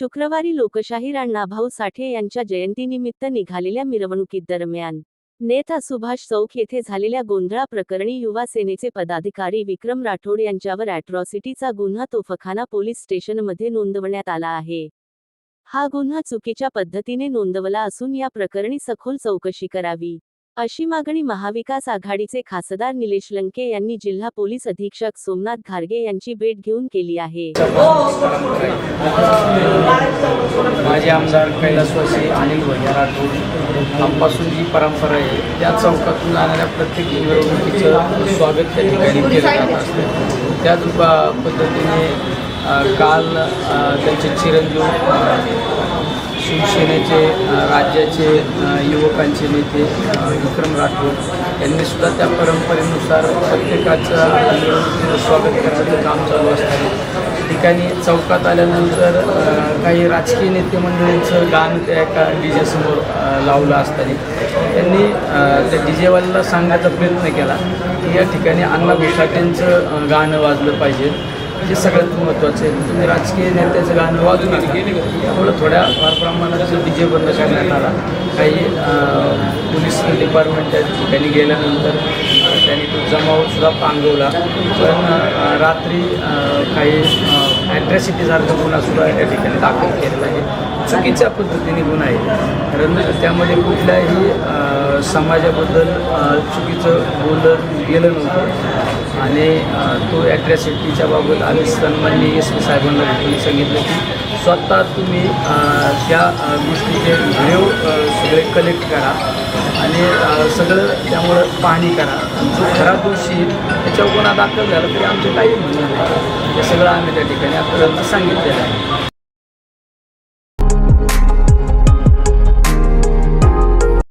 शुक्रवारी लोकशाहीर अण्णाभाऊ साठे यांच्या जयंतीनिमित्त निघालेल्या मिरवणुकीत दरम्यान नेता सुभाष चौक येथे झालेल्या गोंधळाप्रकरणी युवा सेनेचे पदाधिकारी विक्रम राठोड यांच्यावर अॅट्रॉसिटीचा गुन्हा तोफखाना पोलीस स्टेशनमध्ये नोंदवण्यात आला आहे. हा गुन्हा चुकीच्या पद्धतीने नोंदवला असून या प्रकरणी सखोल चौकशी करावी. अशी मागणी महाविकास आघाडीचे खासदार निलेश लंके यांनी जिल्हा पोलीस अधीक्षक सोमनाथ घारगे यांची भेट घेऊन केली आहे. हो, हो, हो, माझे आमदार कैलासवासी अनिल भैया राठोड आमपासून जी परंपरा आहे त्या चौकातून जाणाऱ्या प्रत्येक निवडणुकीचं स्वागत त्या ठिकाणी केलं जात असतं. त्याच पद्धतीने काल त्यांचे चिरंजीव शिवसेनेचे राज्याचे युवकांचे नेते विक्रम राठोड यांनी सुद्धा त्या परंपरेनुसार प्रत्येकाचं निवडणुकीचं स्वागत करण्याचं काम चालू असतं. ठिकाणी चौकात आल्यानंतर काही राजकीय नेते मंडळींचं गाणं त्या एका डी जेसमोर लावलं असताना. त्यांनी त्या डी जेवाल्याला सांगण्याचा प्रयत्न केला की या ठिकाणी अण्णा घोसाटेंचं गाणं वाजलं पाहिजे. हे सगळ्यात महत्त्वाचं आहे. तुम्ही राजकीय नेत्याचं गाणं वाजू नका. त्यामुळं थोड्या फार प्रमाणात डी जे बंद करण्यात आला काही पोलीस डिपार्टमेंट त्या ठिकाणी गेल्यानंतर त्यांनी तो जमावसुद्धा पांगवला. पण रात्री काही ॲट्रॅसिटीसारखा गुन्हासुद्धा या ठिकाणी दाखल केलेला आहे. चुकीच्या पद्धतीने गुन्हा आहे. कारण त्यामध्ये कुठल्याही समाजाबद्दल चुकीचं बोललं गेलं नव्हतं. आणि तो ॲट्रॅसिटीच्या बाबत आम्ही सन्माननीय एस पी साहेबांना भेटून सांगितलं की स्वतः तुम्ही त्या गोष्टीचे व्हिडिओ सगळे कलेक्ट करा आणि सगळं त्यामुळं पाहणी करा. जो खरा दोषी त्याच्यावर गुन्हा दाखल झाला तरी आमचं काही म्हणणं नाही. हे सगळं आम्ही त्या ठिकाणी आपल्याला सांगितलेलं आहे.